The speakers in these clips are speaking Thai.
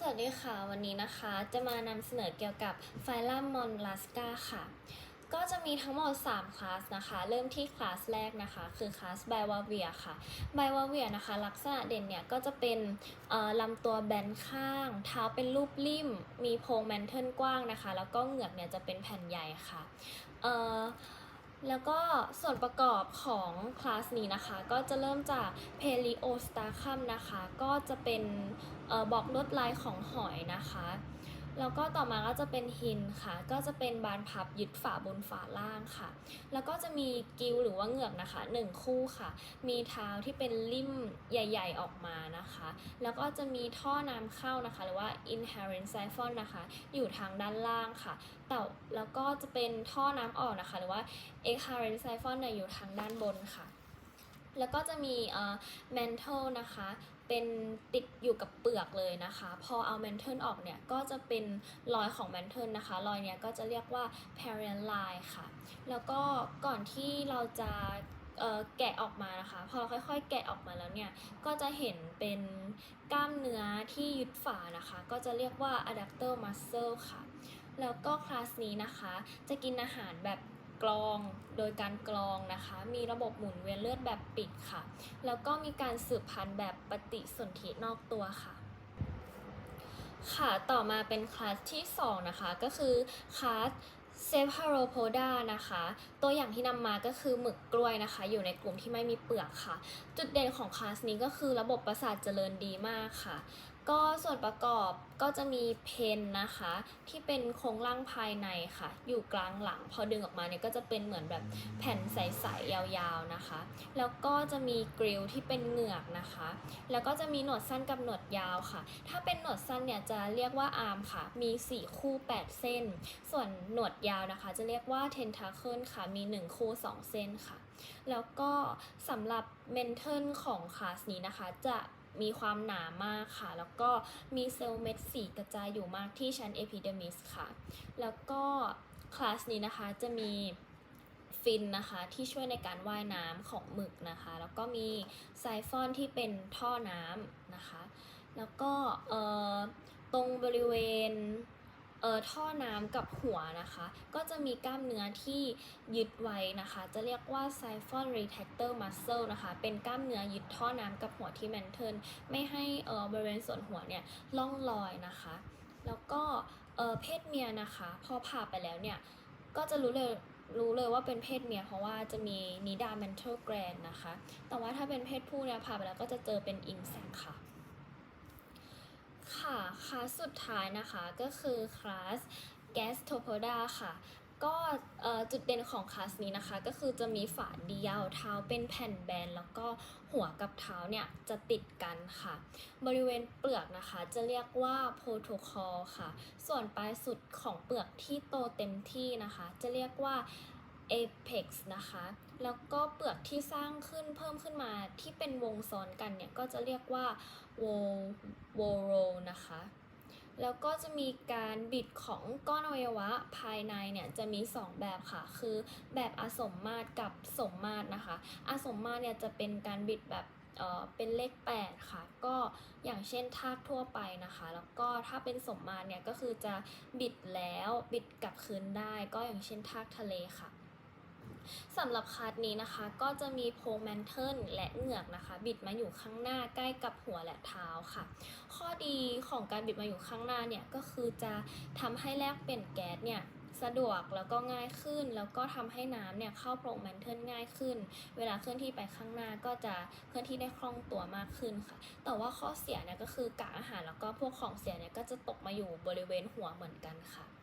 สวัสดีค่ะ วันนี้นะคะจะมานำเสนอเกี่ยวกับไฟลัมมอนลาสกาค่ะ ก็จะมีทั้งหมด 3 คลาสนะคะ เริ่มที่คลาสแรกนะคะ คือคลาสไบวาเวียค่ะไบวาเวียนะคะ ลักษณะเด่นเนี่ย ก็จะเป็นลำตัวแบนข้าง เท้าเป็นรูปริ่มมีโพรงแมนเทิลกว้างนะคะ แล้วก็เหงือกเนี่ยจะเป็นแผ่นใหญ่ค่ะ แล้วก็ส่วนประกอบของคลาสนี้นะคะ ก็จะเริ่มจากเพลิโอสตาคัมนะคะ ก็จะเป็นออบอกลวดลายของหอยนะคะ แล้วก็ต่อมาก็จะเป็นหินค่ะ ก็จะเป็นบานพับยึดฝาบนฝาล่างค่ะ แล้วก็จะมีกิลหรือว่าเหงือกนะคะหนึ่งคู่ค่ะ มีเท้าที่เป็นริ่มใหญ่ ๆออกมานะคะ แล้วก็จะมีท่อน้ำเข้านะคะ หรือว่า inherent siphon นะคะ อยู่ทางด้านล่างค่ะ แต่แล้วก็จะเป็นท่อน้ำออกนะคะ หรือว่า exhalent siphon เนี่ยอยู่ทางด้านบนค่ะ แล้วก็จะมีเอ่อ mantle นะคะ เป็นติดอยู่กับเปลือกเลยนะคะ พอเอา mantle ออกเนี่ย ก็จะเป็นรอยของ mantle นะคะ รอยเนี้ยก็จะเรียกว่า parent line ค่ะ แล้วก็ก่อนที่เราจะเอ่อแกะออกมานะคะ พอค่อยๆ แกะออกมาแล้วเนี่ย ก็จะเห็นเป็นกล้ามเนื้อที่ยึดฝานะคะ ก็จะเรียกว่า adductor muscle ค่ะ แล้วก็คลาสนี้นะคะ จะกินอาหารแบบ กรองโดยการกรองนะคะ มีระบบหมุนเวียนเลือดแบบปิดค่ะ แล้วก็มีการสืบพันธุ์แบบปฏิสนธินอกตัวค่ะค่ะ ต่อมาเป็นคลาสที่ 2 นะคะ ก็คือคลาสเซฟฮาโรโพดานะคะ ตัวอย่างที่นำมาก็คือหมึกกล้วยนะคะ อยู่ในกลุ่มที่ไม่มีเปลือกค่ะ จุดเด่นของคลาสนี้ก็คือระบบประสาทเจริญดีมากค่ะ ก็ส่วนประกอบก็จะมีเพนนะคะ ที่เป็นโครงร่างภายในค่ะ อยู่กลางหลัง พอดึงออกมาเนี่ยก็จะเป็นเหมือนแบบแผ่นใสๆยาวๆนะคะ แล้วก็จะมีกริลที่เป็นเหงือกนะคะ แล้วก็จะมีหนวดสั้นกับหนวดยาวค่ะ ถ้าเป็นหนวดสั้นเนี่ยจะเรียกว่าอาร์มค่ะ มี 4 คู่ 8 เส้น ส่วนหนวดยาวนะคะ จะเรียกว่าเทนทาเคิลค่ะ มี 1 คู่ 2 เส้นค่ะ แล้วก็สำหรับเมนเทิลของคลาสนี้นะคะจะ มีความหนามากค่ะ แล้วก็มีเซลล์เม็ดสีกระจายอยู่มากที่ชั้นเอพิเดมิสค่ะ แล้วก็คลาสนี้นะคะจะมีฟินนะคะที่ช่วยในการว่ายน้ำของหมึกนะคะ แล้วก็มีไซฟอนที่เป็นท่อน้ำนะคะ แล้วก็เอ่อตรงบริเวณ เอ่อท่อน้ำกับหัวนะคะ ก็จะมีกล้ามเนื้อที่ยึดไว้นะคะ จะเรียกว่า siphon retractor muscle นะคะ เป็นกล้ามเนื้อยึดท่อน้ำกับหัวที่แมนเทิลไม่ให้เอ่อบริเวณส่วนหัวเนี่ยล่องลอยนะคะ แล้วก็เอ่อเพศเมียนะคะ พอผ่าไปแล้วเนี่ย ก็จะรู้เลยรู้เลยว่าเป็นเพศเมียเพราะว่าจะมีนิดา mental gland นะคะ แต่ว่าถ้าเป็นเพศผู้เนี่ยผ่าไปแล้วก็จะเจอเป็นอิงแซกค่ะ ค่ะคลาสสุดท้ายนะคะก็คือคลาส Gastropoda ค่ะ ก็จุดเด่นของคลาสนี้นะคะ ก็คือจะมีฝาเดียวเท้าเป็นแผ่นแบน แล้วก็หัวกับเท้าเนี่ยจะติดกันค่ะ บริเวณเปลือกนะคะจะเรียกว่าโ r o t o c o l ค่ะ ส่วนปลายสุดของเปลือกที่โตเต็มที่นะคะ จะเรียกว่า apex นะคะ แล้วก็เปลือกที่สร้างขึ้นเพิ่มขึ้นมาที่เป็นวงซ้อนกันเนี่ยก็จะเรียกว่า w o w o r o นะคะ แล้วก็จะมีการบิดของก้อนอวัยวะภายในเนี่ยจะมี 2 แบบค่ะ คือแบบอสมมาตรกับสมมาตรนะคะ อสมมาตรเนี่ยจะเป็นการบิดแบบเออเป็นเลข 8 ค่ะ ก็อย่างเช่นทากทั่วไปนะคะ แล้วก็ถ้าเป็นสมมาตรเนี่ยก็คือจะบิดแล้วบิดกลับคืนได้ ก็อย่างเช่นทากทะเลค่ะ สำหรับคาร์ดนี้นะคะ ก็จะมีโพแมนเทิลและเหงือกนะคะ บิดมาอยู่ข้างหน้าใกล้กับหัวและเท้าค่ะ ข้อดีของการบิดมาอยู่ข้างหน้าเนี่ยก็คือจะทำให้แลกเปลี่ยนแก๊สเนี่ยสะดวกแล้วก็ง่ายขึ้น แล้วก็ทำให้น้ำเนี่ยเข้าโพรงแมนเทิลง่ายขึ้น เวลาเคลื่อนที่ไปข้างหน้าก็จะเคลื่อนที่ได้คล่องตัวมากขึ้นค่ะ แต่ว่าข้อเสียเนี่ยก็คือกากอาหารแล้วก็พวกของเสียเนี่ยก็จะตกมาอยู่บริเวณหัวเหมือนกันค่ะ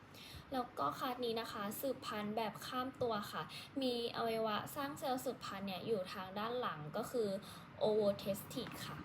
แล้วก็คาร์ดนี้นะคะสืบพันธุ์แบบข้ามตัวค่ะ มีอวัยวะสร้างเซลล์สืบพันธุ์เนี่ยอยู่ทางด้านหลังก็คือโอโวเทสติค่ะ